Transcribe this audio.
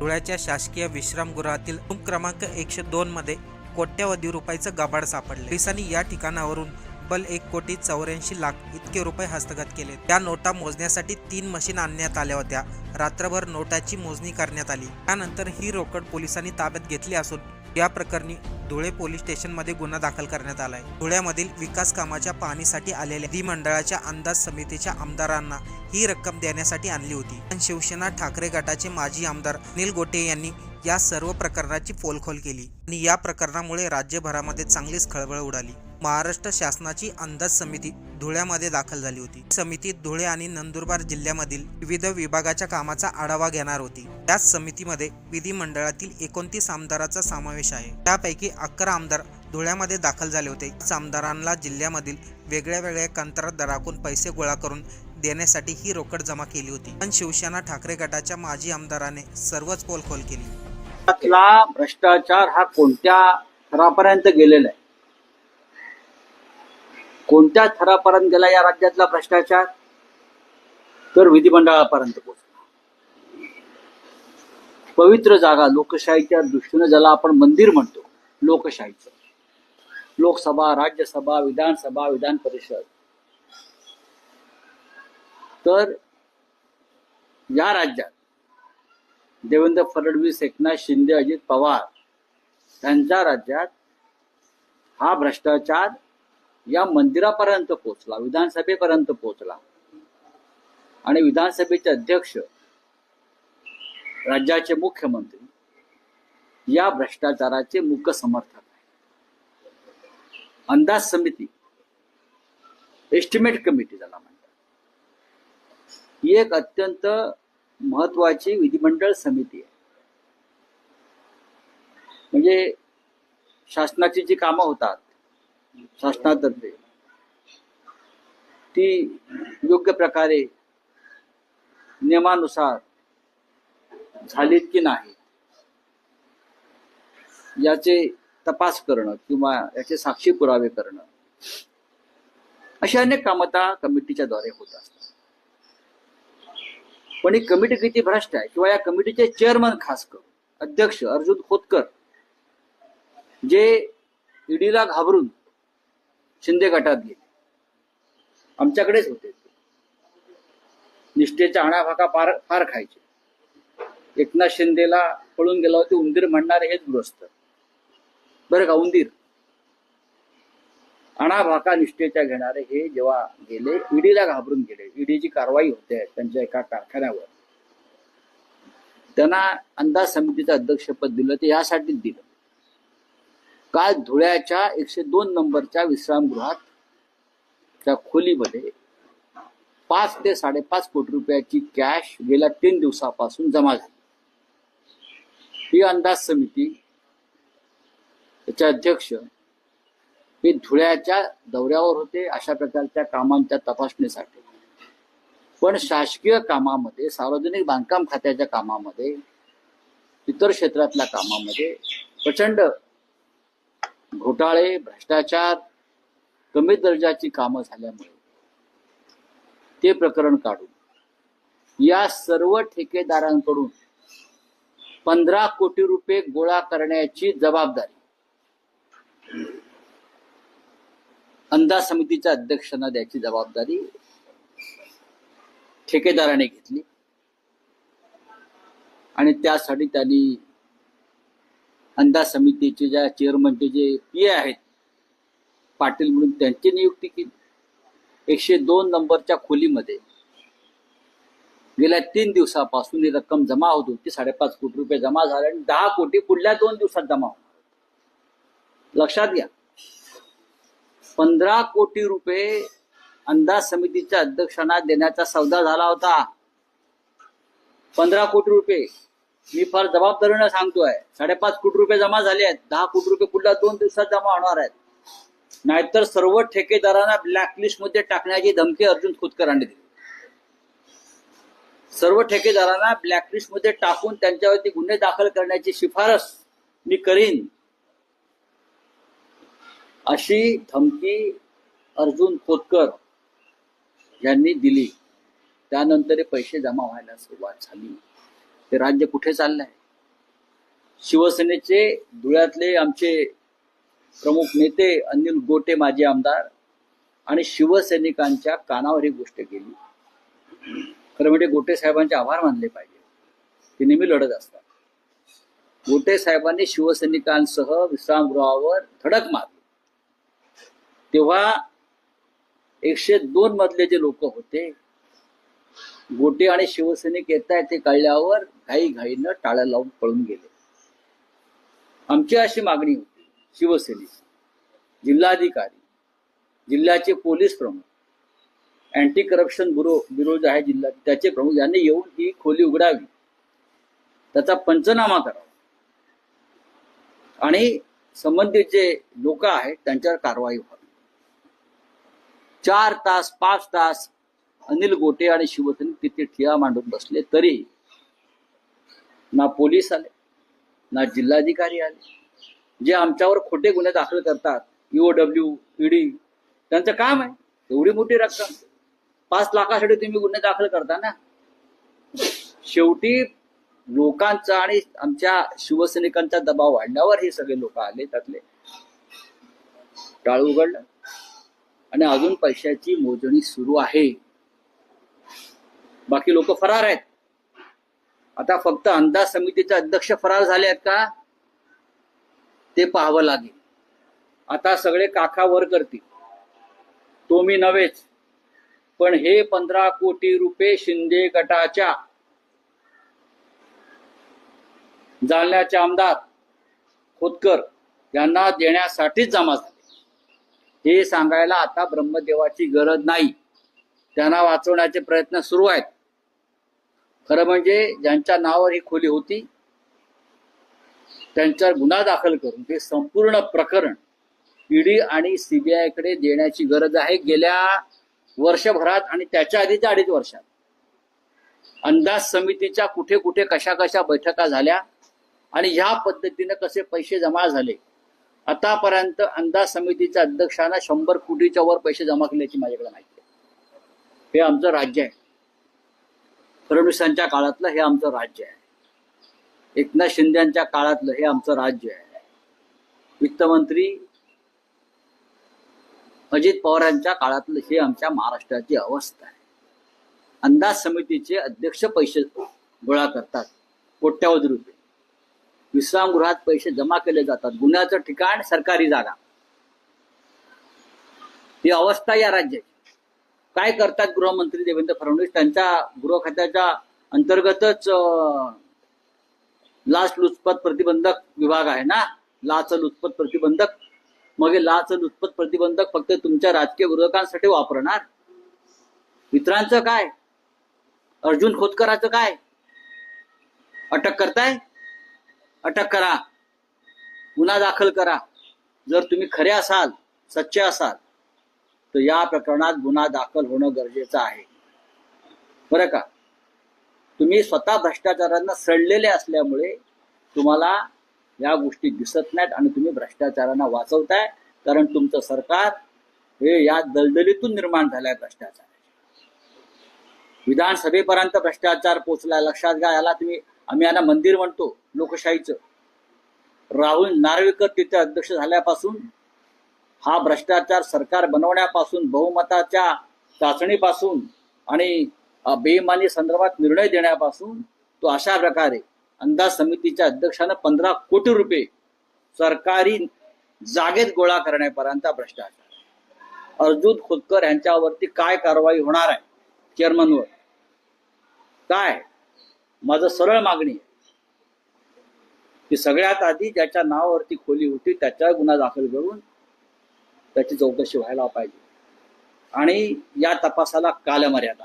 धुळ्याच्या शासकीय विश्रामगृहातील रूम क्रमांक एकशे दोन मध्ये कोट्यवधी रुपयाचं गाभाड सापडले. पोलिसांनी या ठिकाणावरून बल एक कोटी चौऱ्याऐंशी लाख इतके रुपये हस्तगत केले. त्या नोटा मोजण्यासाठी तीन मशीन आणण्यात आल्या होत्या. रात्रभर नोटाची मोजणी करण्यात आली. त्यानंतर ही रोकड पोलिसांनी ताब्यात घेतली असून या प्रकरणी धुळे पोलीस स्टेशनमध्ये गुन्हा दाखल करण्यात आलाय. धुळ्यामधील विकास कामाच्या पाहणीसाठी आलेल्या विधिमंडळाच्या अंदाज समितीच्या आमदारांना ही रक्कम देण्यासाठी आणली होती. पण शिवसेना ठाकरे गटाचे माजी आमदार अनिल गोटे यांनी या सर्व प्रकरणाची पोलखोल केली आणि या प्रकरणामुळे राज्यभरामध्ये चांगलीच खळबळ उडाली. महाराष्ट्र शासनाची अंदाज समिती धुळ्यामध्ये दाखल झाली होती. समिती धुळे आणि नंदुरबार जिल्ह्यामधील विविध विभागाच्या कामाचा आढावा घेणार होती. त्याच समितीमध्ये विधिमंडळातील एकोणतीस आमदाराचा समावेश आहे. त्यापैकी अकरा आमदार धुळ्यामध्ये दाखल झाले होते. आमदारांना जिल्ह्यामधील वेगळ्या वेगळ्या कंत्राटदाराकडून पैसे गोळा करून देण्यासाठी ही रोकड जमा केली होती. पण शिवसेना ठाकरे गटाच्या माजी आमदाराने सर्वच पोलखोल केली. भ्रष्टाचार हा कोणत्या स्तरापर्यंत गेलेला आहे? कोणत्या थरापर्यंत गेला या राज्यातला भ्रष्टाचार? तर विधिमंडळापर्यंत पोहोचला. पवित्र जागा लोकशाहीच्या दृष्टीनं ज्याला आपण मंदिर म्हणतो लोकशाहीचं. लोकसभा राज्यसभा विधानसभा विधान परिषद. तर या राज्यात देवेंद्र फडणवीस एकनाथ शिंदे अजित पवार यांच्या राज्यात हा भ्रष्टाचार या मंदिरापर्यंत पोहोचला विधानसभेपर्यंत पोहोचला. आणि विधानसभेचे अध्यक्ष राज्याचे मुख्यमंत्री या भ्रष्टाचाराचे मुख्य समर्थक आहे अंदाज समिती एस्टिमेट कमिटी ज्याला म्हणतात. ही एक अत्यंत महत्वाची विधिमंडळ समिती आहे. म्हणजे शासनाची जी कामं होतात शासनातर्फे ती योग्य प्रकारे नियमानुसार झालीत की नाही याचे तपास करणं किंवा याचे साक्षी पुरावे करणं अशी अनेक कामं त्या कमिटीच्या द्वारे होत असतात. पण ही कमिटी किती भ्रष्ट आहे किंवा या कमिटीचे चेअरमन खास करून अध्यक्ष अर्जुन खोतकर जे ईडीला घाबरून शिंदे गटात गेले. आमच्याकडेच होते. निष्ठेच्या आणाभाका फार फार खायचे. एकनाथ शिंदेला पळून गेला होते उंदीर म्हणणारे हेच गृहस्थ. बरं का उंदीर? आणाभाका निष्ठेच्या घेणारे हे जेव्हा गेले ईडीला घाबरून गेले. ईडीची कारवाई होते त्यांच्या एका कारखान्यावर. त्यांना अंदाज समितीचं अध्यक्षपद दिलं ते यासाठीच दिलं. काल धुळ्याच्या एकशे दोन नंबरच्या विश्रामगृहात त्या खोलीमध्ये पाच ते साडेपाच कोटी रुपयाची कॅश गेल्या तीन दिवसापासून जमा झाली. ही अंदाज समिती त्याचे अध्यक्ष हे धुळ्याच्या दौऱ्यावर होते अशा प्रकारच्या कामांच्या तपासणीसाठी. पण शासकीय कामामध्ये सार्वजनिक बांधकाम खात्याच्या कामामध्ये इतर क्षेत्रातल्या कामामध्ये प्रचंड घोटाळे भ्रष्टाचार कमी दर्जाची कामं झाल्यामुळे. ते प्रकरण काढून या सर्व ठेकेदारांकडून पंधरा कोटी रुपये गोळा करण्याची जबाबदारी अंदाज समितीच्या अध्यक्षांना द्यायची जबाबदारी ठेकेदाराने घेतली. आणि त्यासाठी त्यांनी अंदाज समितीचे ज्या चेअरमनचे जे पी ए आहेत पाटील म्हणून त्यांची नियुक्ती केली. एकशे दोन नंबरच्या खोलीमध्ये गेल्या तीन दिवसापासून ही रक्कम जमा होत होती साडेपाच कोटी रुपये जमा झाले आणि दहा कोटी पुढल्या दोन दिवसात जमा होत लक्षात घ्या. पंधरा कोटी रुपये अंदाज समितीच्या अध्यक्षांना देण्याचा सौदा झाला होता. पंधरा कोटी रुपये मी फार जबाबदारीनं सांगतोय. साडेपाच कोटी रुपये जमा झाले आहेत. दहा कोटी रुपये पुढल्या दोन दिवसात जमा होणार आहेत. नाहीतर सर्व ठेकेदारांना ब्लॅकलिस्टमध्ये टाकण्याची धमकी अर्जुन खोतकरांनी दिली. सर्व ठेकेदारांना ब्लॅकलिस्टमध्ये टाकून त्यांच्यावरती गुन्हे दाखल करण्याची शिफारस मी करीन. अशी धमकी अर्जुन खोतकर यांनी दिली. त्यानंतर पैसे जमा व्हायला सुरुवात झाली. ते राज्य कुठे चाललंय? शिवसेनेचे धुळ्यातले आमचे प्रमुख नेते अनिल गोटे माजी आमदार आणि शिवसैनिकांच्या कानावर ही गोष्ट केली. खरं म्हणजे गोटे साहेबांचे आभार मानले पाहिजे. ते नेहमी लढत असतात. गोटे साहेबांनी शिवसैनिकांसह विश्रामगृहावर धडक मारली. तेव्हा एकशे दोन मधले जे लोक होते गोटे आणि शिवसैनिक येत आहेत ते कळल्यावर घाई घाईनं टाळ्या लावून पळून गेले. आमची अशी मागणी होती शिवसैनिक जिल्हाधिकारी जिल्ह्याचे पोलीस प्रमुख अँटी करप्शन ब्युरो ब्युरो जे आहे जिल्हा त्याचे प्रमुख यांनी येऊन ही खोली उघडावी. त्याचा पंचनामा करावा. आणि संबंधित जे लोक आहेत त्यांच्यावर कारवाई व्हावी. चार तास पाच तास अनिल गोटे आणि शिवसेने तिथे ठिया मांडून बसले तरी ना पोलीस आले ना जिल्हाधिकारी आले. जे आमच्यावर खोटे गुन्हे दाखल करतात ईओडब्ल्यू ईडी त्यांचं काम आहे. एवढी मोठी रक्कम. पाच लाखासाठी तुम्ही गुन्हे दाखल करता ना? शेवटी लोकांचा आणि आमच्या शिवसैनिकांचा दबाव वाढल्यावर हे सगळे लोक आले त्यातले. टाळू उघडलं. आणि अजून पैशाची मोजणी सुरू आहे. बाकी लोक फरार आहेत. आता फक्त अंदाज समितीचे अध्यक्ष फरार झाले आहेत का? ते पाहावं लागेल. आता सगळे काका वर करतील. तो मी नव्हेच. पण हे पंधरा कोटी रुपये शिंदे गटाच्या जालन्याचे आमदार खोतकर यांना देण्यासाठीच जमा झाले. हे सांगायला आता ब्रह्मदेवाची गरज नाही. त्यांना वाचवण्याचे प्रयत्न सुरू आहेत. खरं म्हणजे ज्यांच्या नावावर ही खोली होती त्यांच्यावर गुन्हा दाखल करून ते संपूर्ण प्रकरण ईडी आणि सीबीआयकडे देण्याची गरज आहे गेल्या वर्षभरात आणि त्याच्या आधीच्या अडीच वर्षात. अंदाज समितीच्या कुठे कुठे कशा कशा बैठका झाल्या आणि ह्या पद्धतीने कसे पैसे जमा झाले. आतापर्यंत अंदाज समितीच्या अध्यक्षांना शंभर कोटीच्या वर पैसे जमा केल्याची माझ्याकडे माहिती आहे. हे आमचं राज्य आहे. फडणवीसांच्या काळातलं हे आमचं राज्य आहे. एकनाथ शिंदेच्या काळातलं हे आमचं राज्य आहे. वित्तमंत्री अजित पवारांच्या काळातलं हे आमच्या महाराष्ट्राची अवस्था आहे. अंदाज समितीचे अध्यक्ष पैसे गोळा करतात कोट्यावधी रुपये. विश्रामगृहात पैसे जमा केले जातात गुन्ह्याचं ठिकाण सरकारी जागा. ही अवस्था या राज्याची काय करतात गृहमंत्री देवेंद्र फडणवीस? त्यांच्या गृह खात्याच्या अंतर्गतच लाच लुचपत प्रतिबंधक विभाग आहे ना? लाचलुचपत प्रतिबंधक. मग हे लाचलुचपत प्रतिबंधक फक्त तुमच्या राजकीय विरोधकांसाठी वापरणार? मित्रांचं काय? अर्जुन खोतकराचं काय? अटक करताय? अटक करा. गुन्हा दाखल करा. जर तुम्ही खरे असाल सच्चे असाल तर या प्रकरणात गुन्हा दाखल होणं गरजेचं आहे. बरं का? तुम्ही स्वतः भ्रष्टाचारांना सडलेले असल्यामुळे तुम्हाला या गोष्टी दिसत नाहीत आणि तुम्ही भ्रष्टाचारांना वाचवताय कारण तुमचं सरकार हे या दलदलीतून निर्माण झालंय भ्रष्टाचार. विधानसभेपर्यंत भ्रष्टाचार पोचलाय लक्षात घ्या याला तुम्ही आम्ही यांना मंदिर म्हणतो लोकशाहीचं. राहुल नार्वेकर तिथे अध्यक्ष झाल्यापासून हा भ्रष्टाचार सरकार बनवण्यापासून बहुमताच्या चाचणीपासून आणि अ, बेईमानी संदर्भात निर्णय देण्यापासून तो अशा प्रकारे अंदाज समितीच्या अध्यक्षानं पंधरा कोटी रुपये सरकारी जागेत गोळा करण्यापर्यंत भ्रष्टाचार. अर्जुन खोतकर यांच्यावरती काय कारवाई होणार आहे? चेअरमनवर. काय? माझं सरळ मागणी आहे. की सगळ्यात आधी ज्याच्या नावावरती खोली होती त्याच्यावर गुन्हा दाखल करून त्याची चौकशी व्हायला पाहिजे. आणि या तपासाला कालमर्यादा.